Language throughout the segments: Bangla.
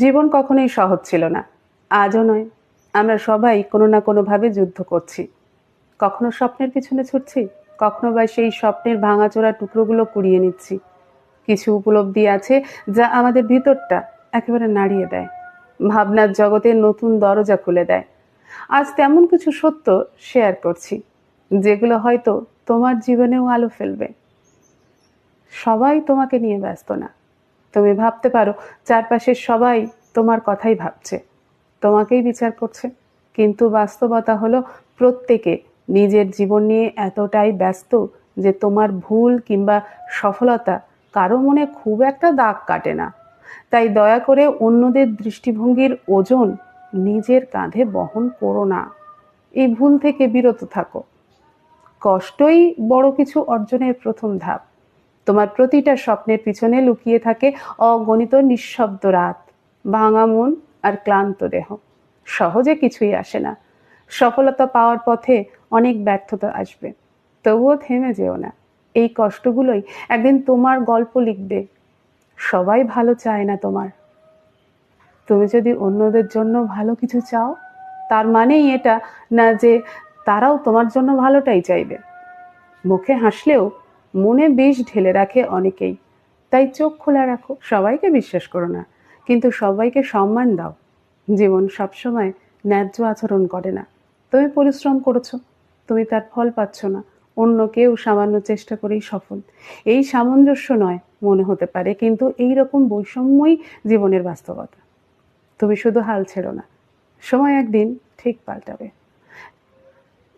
জীবন কখনোই সহজ ছিল না। আজও নয়, আমরা সবাই কোনো না কোনোভাবে যুদ্ধ করছি। কখনো স্বপ্নের পিছনে ছুটছি, কখনো বা সেই স্বপ্নের ভাঙাচোরা টুকরোগুলো কুড়িয়ে নিচ্ছি। কিছু উপলব্ধি আছে যা আমাদের ভিতরটা একেবারে নাড়িয়ে দেয়। ভাবনার জগতে নতুন দরজা খুলে দেয়। আজ তেমন কিছু সত্য শেয়ার করছি, যেগুলো হয়তো তোমার জীবনেও আলো ফেলবে। সবাই তোমাকে নিয়ে ব্যস্ত না। তুমি ভাবতে পারো, চারপাশের সবাই তোমার কথাই ভাবছে। তোমাকেই বিচার করছে। কিন্তু বাস্তবতা হলো, প্রত্যেকে নিজের জীবন নিয়ে এতটাই ব্যস্ত যে তোমার ভুল কিংবা সফলতা কারও মনে খুব একটা দাগ কাটে না। তাই দয়া করে অন্যদের দৃষ্টিভঙ্গির ওজন নিজের কাঁধে বহন করো না। এই ভুল থেকে বিরত থাকো। কষ্টই বড় কিছু অর্জনের প্রথম ধাপ। তোমার প্রতিটা স্বপ্নের পিছনে লুকিয়ে থাকে অগণিত নিঃশব্দ রাত, ভাঙা মন আর ক্লান্ত দেহ। সহজে কিছুই আসে না। সফলতা পাওয়ার পথে অনেক ব্যর্থতা আসবে। তবুও থেমে যেও না। এই কষ্টগুলোই একদিন তোমার গল্প লিখবে। সবাই ভালো চায় না তোমার। তুমি যদি অন্যদের জন্য ভালো কিছু চাও, তার মানেই এটা না যে তারাও তোমার জন্য ভালোটাই চাইবে। মুখে হাসলেও মনে বিষ ঢেলে রাখে অনেকেই। তাই চোখ খোলা রাখো, সবাইকে বিশ্বাস করো না। কিন্তু সবাইকে সম্মান দাও। জীবন সবসময় ন্যায্য আচরণ করে না। তুমি পরিশ্রম করেছ, তুমি তার ফল পাচ্ছ না। অন্য কেউ সামান্য চেষ্টা করেই সফল। এই সামঞ্জস্য নয়, মনে হতে পারে, কিন্তু এই রকম বৈষম্যই জীবনের বাস্তবতা। তুমি শুধু হাল ছেড়ো না, সময় একদিন ঠিক পাল্টাবে।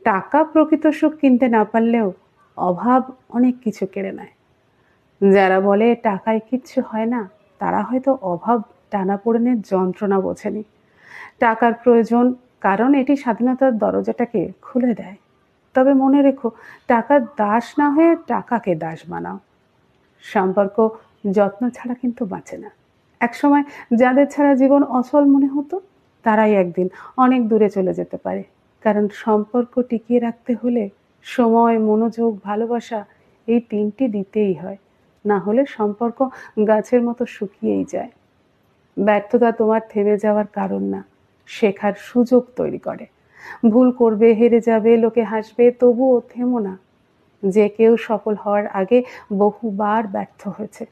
টাকা প্রকৃত সুখ কিনতে না পারলেও অভাব অনেক কিছু কেড়ে নেয়। যারা বলে টাকায় কিচ্ছু হয় না, তারা হয়তো অভাব টানাপোড়েনের যন্ত্রণা বোঝেনি। টাকার প্রয়োজন কারণ এটি স্বাধীনতার দরজাটাকে খুলে দেয়। তবে মনে রেখো টাকার দাস না হয়ে টাকাকে দাস বানাও। সম্পর্ক যত্ন ছাড়া কিন্তু বাঁচে না। একসময় যাদের ছাড়া জীবন অচল মনে হতো, তারাই একদিন অনেক দূরে চলে যেতে পারে। কারণ সম্পর্ক টিকিয়ে রাখতে হলে সময়, মনোযোগ, ভালোবাসা, এই তিনটি দিতেই হয়। না হলে সম্পর্ক গাছের মতো শুকিয়েই যায়। ব্যর্থতা তোমার থেমে যাওয়ার কারণ না, শেখার সুযোগ তৈরি করে। ভুল করবে, হেরে যাবে, লোকে হাসবে, তবুও থেমো না। যে কেউ সফল হওয়ার আগে বহুবার ব্যর্থ হয়েছে।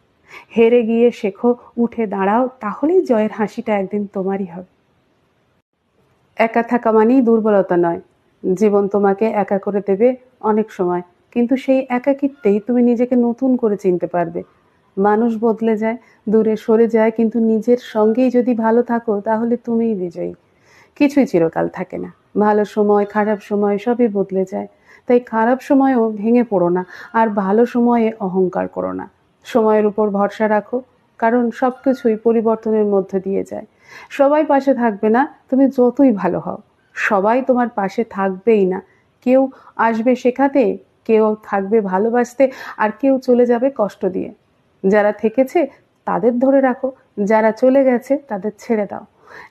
হেরে গিয়ে শেখো, উঠে দাঁড়াও, তাহলেই জয়ের হাসিটা একদিন তোমারই হবে। একা থাকা মানেই দুর্বলতা নয় জীবন তোমাকে একা করে দেবে অনেক সময়। কিন্তু সেই একাকিত্বেই তুমি নিজেকে নতুন করে চিনতে পারবে। মানুষ বদলে যায়, দূরে সরে যায়, কিন্তু নিজের সঙ্গেই যদি ভালো থাকো, তাহলে তুমিই বিজয়ী। কিছুই চিরকাল থাকে না। ভালো সময়, খারাপ সময় সবই বদলে যায়। তাই খারাপ সময়েও ভেঙে পড়ো না, আর ভালো সময়ে অহংকার করো না। সময়ের উপর ভরসা রাখো, কারণ সব কিছুই পরিবর্তনের মধ্যে দিয়ে যায়। সবাই পাশে থাকবে না, তুমি যতই ভালো হও। সবাই তোমার পাশে থাকবেই না। কেউ আসবে শেখাতে, কেউ থাকবে ভালোবাসতে, আর কেউ চলে যাবে কষ্ট দিয়ে। যারা থেকেছে, তাদের ধরে রাখো। যারা চলে গেছে, তাদের ছেড়ে দাও।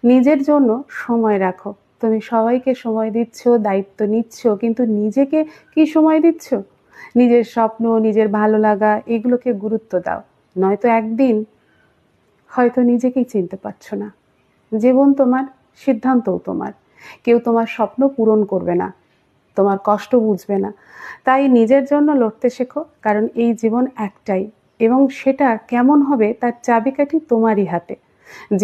নিজের জন্য সময় রাখো। তুমি সবাইকে সময় দিচ্ছ, দায়িত্ব নিচ্ছ, কিন্তু নিজেকে কি সময় দিচ্ছ? নিজের স্বপ্ন, নিজের ভালো লাগা, এগুলোকে গুরুত্ব দাও। নয়তো একদিন হয়তো নিজেকেই চিনতে পারছ না। জীবন তোমার, সিদ্ধান্তও তোমার। কেউ তোমার স্বপ্ন পূরণ করবে না, তোমার কষ্ট বুঝবে না। তাই নিজের জন্য লড়তে শেখো, কারণ এই জীবন একটাই এবং সেটা কেমন হবে তার চাবিকাঠি তোমারই হাতে। যে